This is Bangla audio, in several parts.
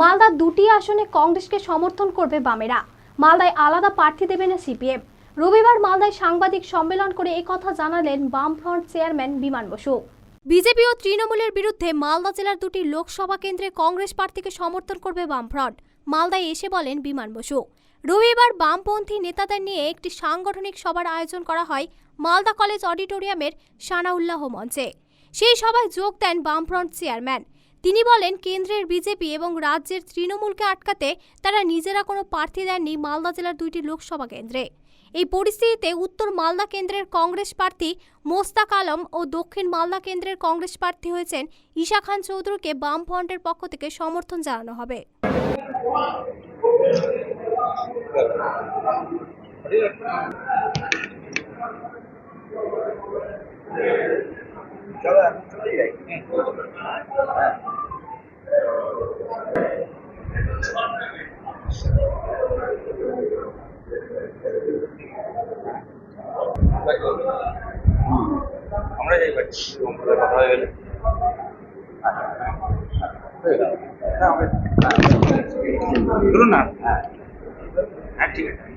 মালদার দুটি আসনে কংগ্রেসকে সমর্থন করবে বামেরা। মালদায় আলাদা প্রার্থী দেবে না সিপিএম। রবিবার মালদায় সাংবাদিক সম্মেলন করে একথা জানালেন বামফ্রন্ট চেয়ারম্যান বিমান বসু। বিজেপি ও তৃণমূলের বিরুদ্ধে মালদা জেলার দুটি লোকসভা কেন্দ্রে কংগ্রেস প্রার্থীকে সমর্থন করবে বামফ্রন্ট, মালদায় এসে বলেন বিমান বসু। রবিবার বামপন্থী নেতাদের নিয়ে একটি সাংগঠনিক সভার আয়োজন করা হয় মালদা কলেজ অডিটোরিয়ামের সানাউল্লাহ মঞ্চে। সেই সভায় যোগ দেন বামফ্রন্ট চেয়ারম্যান। তিনি বলেন, কেন্দ্রের বিজেপি এবং রাজ্যের তৃণমূলকে আটকাতে তারা নিজেরা কোনো প্রার্থী দেননি মালদা জেলার দুইটি লোকসভা কেন্দ্রে। এই পরিস্থিতিতে উত্তর মালদা কেন্দ্রের কংগ্রেস প্রার্থী মোস্তাক আলম ও দক্ষিণ মালদা কেন্দ্রের কংগ্রেস প্রার্থী হয়েছেন ঈশা খান চৌধুরীকে বামফ্রন্টের পক্ষ থেকে সমর্থন জানানো হবে। আমরা যাই পাচ্ছি কথা হয়ে গেলে ধরুন না হ্যাঁ ঠিক আছে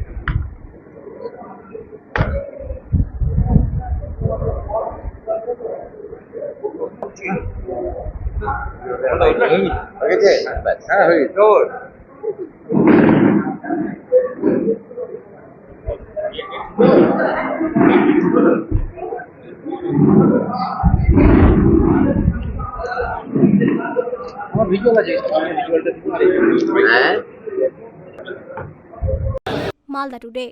হয়ে গেছে হ্যাঁ মালদা টুডে